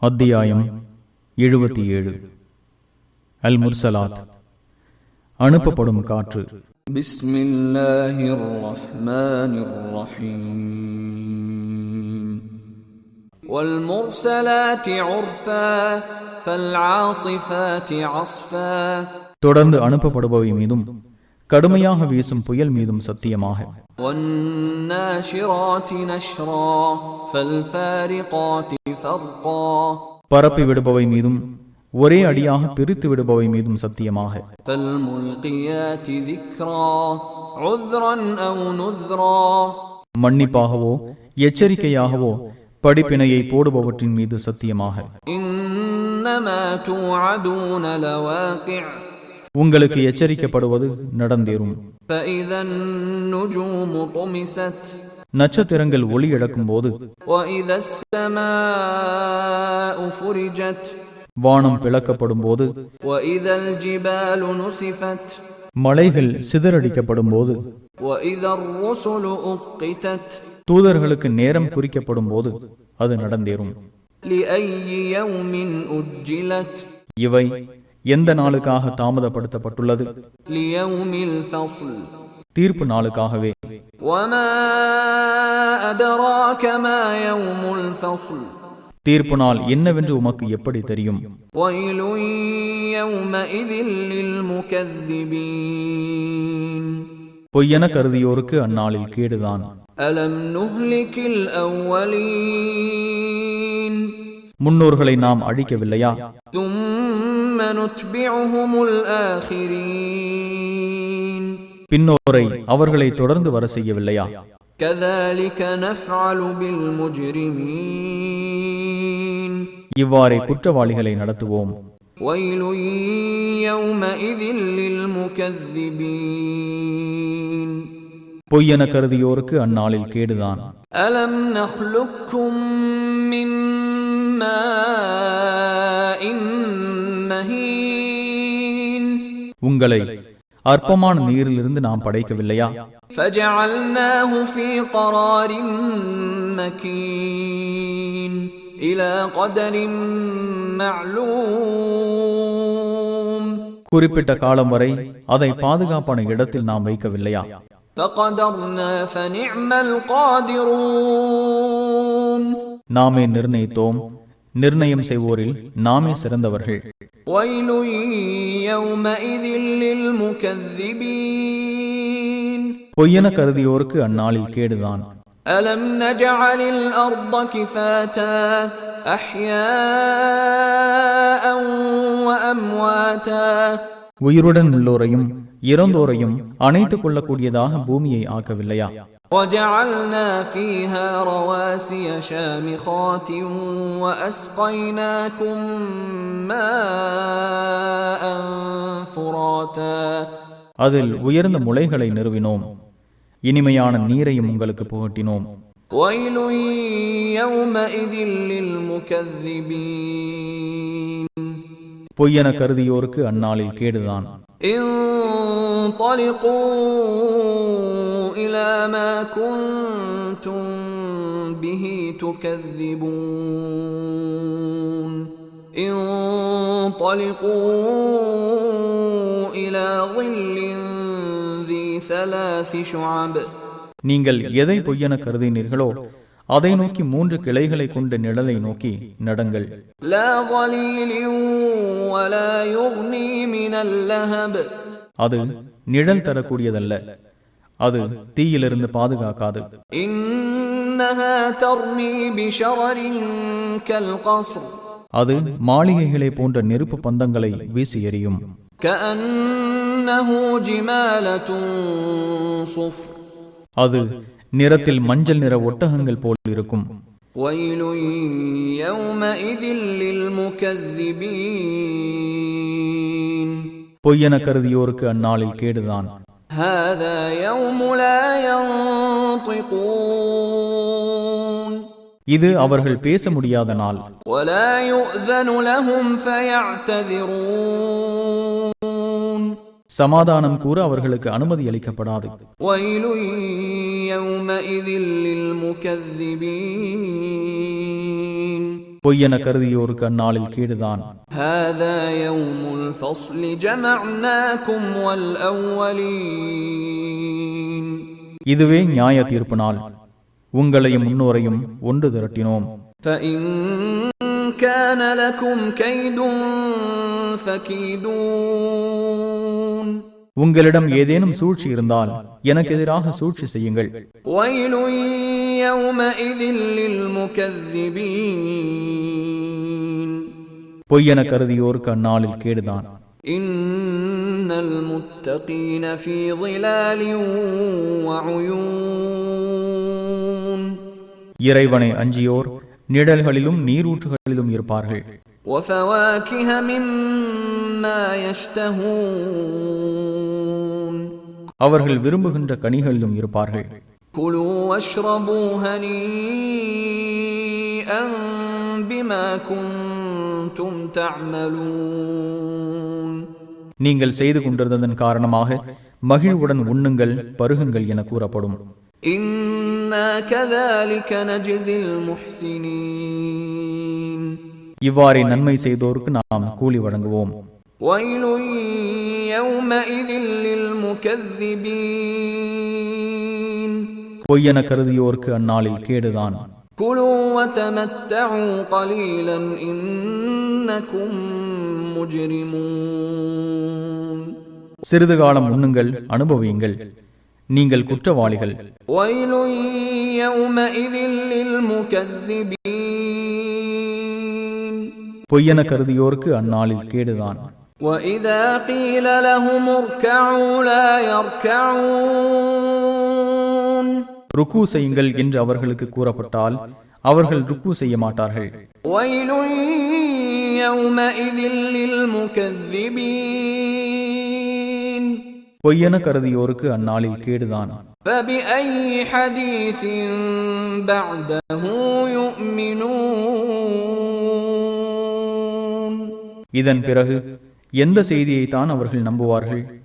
அத்தியாயம் எழுபத்தி ஏழு. அல் முர்சலாத் அனுப்பப்படும் காற்று. தொடர்ந்து அனுப்பப்படுபவை மீதும் கடுமையாக வீசும் புயல் மீதும் சத்தியமாக. பரப்பி விடுபவை மீதும் ஒரே அடியாக பிரித்து விடுபவை மீதும் சத்தியமாக. மன்னிப்பாகவோ எச்சரிக்கையாகவோ படிப்பினையை போடுபவற்றின் மீது சத்தியமாக. உங்களுக்கு எச்சரிக்கப்படுவது நடந்தேறும். நட்சத்திரங்கள் ஒளி இழக்கும் போது வானம் பிளக்கப்படும் போது மலைகள் சிதறடிக்கப்படும் போது தூதர்களுக்கு நேரம் குறிக்கப்படும் போது அது நடந்தேறும். இவை எந்த நாளுக்காக தாமதப்படுத்தப்பட்டுள்ளது? தீர்ப்பு நாளுக்காகவே. தீர்ப்பு நாள் என்னவென்று உமக்கு எப்படி தெரியும்? பொய்யென கருதியோருக்கு அந்நாளில் கேடுதான். அலம் நுஹ்லிக்கில் முன்னோர்களை நாம் அழிக்கவில்லையா? தும் பின்னோரை அவர்களை தொடர்ந்து வர செய்யவில்லையா? இவ்வாறே குற்றவாளிகளை நடத்துவோம். பொய்யென கருதியோருக்கு அந்நாளில் கேடுதான். அலம் நஹ்லுக்கும் மிம்மா உங்களை அற்பமான நீரிலிருந்து நாம் படைக்கவில்லையா? குறிப்பிட்ட காலம் வரை அதை பாதுகாப்பான இடத்தில் நாம் வைக்கவில்லையா? நாமே நிர்ணயித்தோம் நிர்ணயம் செய்வோரில் நாமே சிறந்தவர்கள் ويل يومئذ للمكذبين பொய்யென கருதியோருக்கு அந்நாளில் கேடுதான் ألم نجعل الأرض كفاتا أحياء وأمواتا உயிருடன் உள்ளோரையும் இறந்தோரையும் அணைத்துக் கொள்ளக்கூடியதாக பூமியை ஆக்கவில்லையா وجعلنا فيها رواسي شامخات وأسقيناكم ماء فراتا அதில் உயர்ந்த முளைகளை நிறுவினோம் இனிமையான நீரையும் உங்களுக்கு புகட்டினோம் ويل يومئذ للمكذبين பொய்யென கருதியோருக்கு அந்நாளில் கேடுதான் انطلقوا إلى ما كنتم به تكذبون انطلقوا إلى ظل ذي ثلاث شعب நீங்கள் எதை பொய்யென கருதினீர்களோ அதை நோக்கி மூன்று கிளைகளை கொண்ட நிழலை நோக்கி நடங்கள். அது நிழல் தரக்கூடியதல்ல. அது தீயிலிருந்து பாதுகாக்காது. அது மாளிகைகளை போன்ற நெருப்பு பந்தங்களை வீசி எறியும். அது நிறத்தில் மஞ்சள் நிற ஒட்டகங்கள் போல் இருக்கும். பொய்யென கருதியோருக்கு அந்நாளில் கேடுதான். இது அவர்கள் பேச முடியாத நாள். சமாதானம் கூற அவர்களுக்கு அனுமதி அளிக்கப்படாது. يومئذ للمكذبين பொய்யென கருதியோருக்கு அந்நாளில் கேடுதான் هذا يوم الفصل جمعناكم والأولين இதுவே நியாய தீர்ப்பு நாள் உங்களையும் முன்னோரையும் ஒன்று திரட்டினோம் فإن كان لكم كيد فكيدون உங்களிடம் ஏதேனும் சூழ்ச்சி இருந்தால் எனக்கு எதிராக சூழ்ச்சி செய்யுங்கள். பொய்யென கருதியோருக்கு அந்நாளில் கேடுதான். இறைவனை அஞ்சியோர் நிழல்களிலும் நீரூற்றுகளிலும் இருப்பார்கள். அவர்கள் விரும்புகின்ற கனிகளிலும் இருப்பார்கள். குழு அஷ்ரபூஹனி பிமா குந்தும் தஅமலூன் நீங்கள் செய்து கொண்டிருந்ததன் காரணமாக மகிழ்வுடன் உண்ணுங்கள் பருகுங்கள் என கூறப்படும். இவ்வாறே நன்மை செய்தோருக்கு நாம் கூலி வழங்குவோம். ويل يومئذ للمكذبين பொய்யென கருதியோருக்கு அந்நாளில் கேடுதான் كلوا وتمتعوا قليلا إنكم مجرمون சிறிது காலம் உண்ணுங்கள் அனுபவியுங்கள் நீங்கள் குற்றவாளிகள் ويل يومئذ للمكذبين பொய்யென கருதியோருக்கு அந்நாளில் கேடுதான் وإذا قيل لهم اركعوا لا يركعون ருக்கு செய்யுங்கள் என்று அவர்களுக்கு கூறப்பட்டால் அவர்கள் ருக்கு செய்ய மாட்டார்கள் ويل يومئذ للمكذبين பொய்யென கருதியோருக்கு அந்நாளில் கேடுதான் فبأي حديث بعده يؤمنون இதன் பிறகு எந்த செய்தியைத்தான் அவர்கள் நம்புவார்கள்?